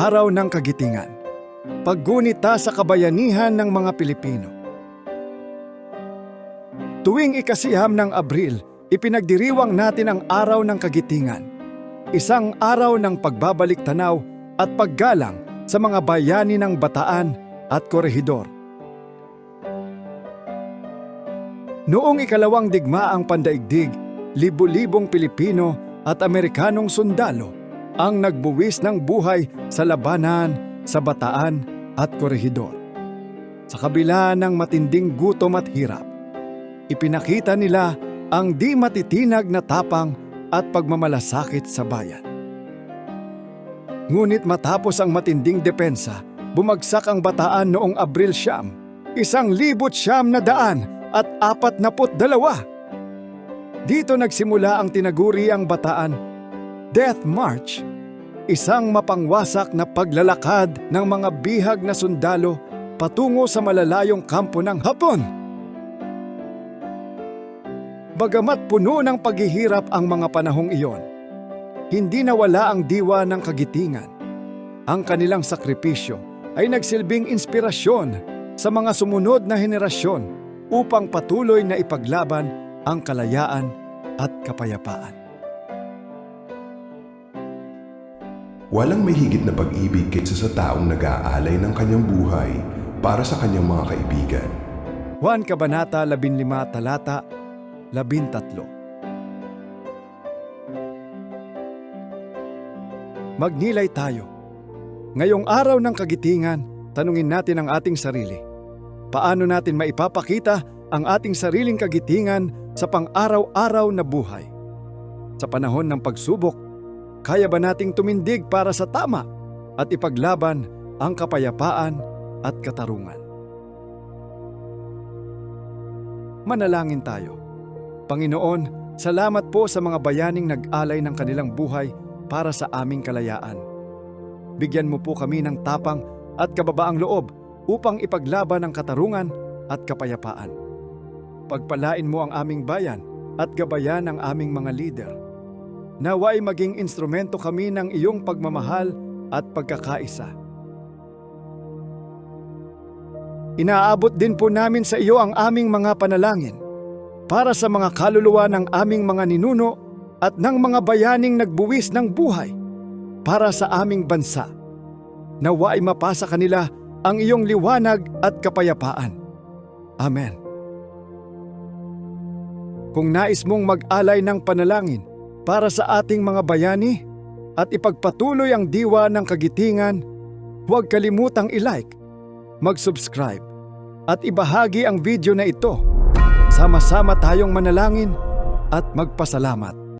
Araw ng Kagitingan. Paggunita sa kabayanihan ng mga Pilipino. Tuwing ikasiham ng Abril, ipinagdiriwang natin ang Araw ng Kagitingan. Isang araw ng pagbabalik tanaw at paggalang sa mga bayani ng Bataan at Korehidor. Noong ikalawang digmaang pandaigdig, libu-libong Pilipino at Amerikanong sundalo ang nagbuwis ng buhay sa labanan sa Bataan at Korehidor. Sa kabila ng matinding gutom at hirap, ipinakita nila ang di matitinag na tapang at pagmamalasakit sa bayan. Ngunit matapos ang matinding depensa, bumagsak ang bataan noong Abril siyam, isang libot siyam na daan at apat naput dalawa. Dito nagsimula ang tinaguri ang bataan, Death March, isang mapangwasak na paglalakad ng mga bihag na sundalo patungo sa malalayong kampo ng Hapon. Bagamat puno ng paghihirap ang mga panahong iyon, hindi nawala ang diwa ng kagitingan. Ang kanilang sakripisyo ay nagsilbing inspirasyon sa mga sumunod na henerasyon upang patuloy na ipaglaban ang kalayaan at kapayapaan. Walang may higit na pag-ibig kaysa sa taong nag-aalay ng kanyang buhay para sa kanyang mga kaibigan. Juan Kabanata 15 Talata 13 Magnilay tayo. Ngayong araw ng kagitingan, tanungin natin ang ating sarili. Paano natin maipapakita ang ating sariling kagitingan sa pang-araw-araw na buhay? Sa panahon ng pagsubok, kaya ba nating tumindig para sa tama at ipaglaban ang kapayapaan at katarungan? Manalangin tayo. Panginoon, salamat po sa mga bayaning nag-alay ng kanilang buhay para sa aming kalayaan. Bigyan mo po kami ng tapang at kababaang loob upang ipaglaban ang katarungan at kapayapaan. Pagpalain mo ang aming bayan at gabayan ang aming mga lider. Naway maging instrumento kami ng iyong pagmamahal at pagkakaisa. Inaabot din po namin sa iyo ang aming mga panalangin para sa mga kaluluwa ng aming mga ninuno at ng mga bayaning nagbuwis ng buhay para sa aming bansa. Nawa ay mapasa kanila ang iyong liwanag at kapayapaan. Amen. Kung nais mong mag-alay ng panalangin para sa ating mga bayani at ipagpatuloy ang diwa ng kagitingan, huwag kalimutang i-like, mag-subscribe at ibahagi ang video na ito. Sama-sama tayong manalangin at magpasalamat.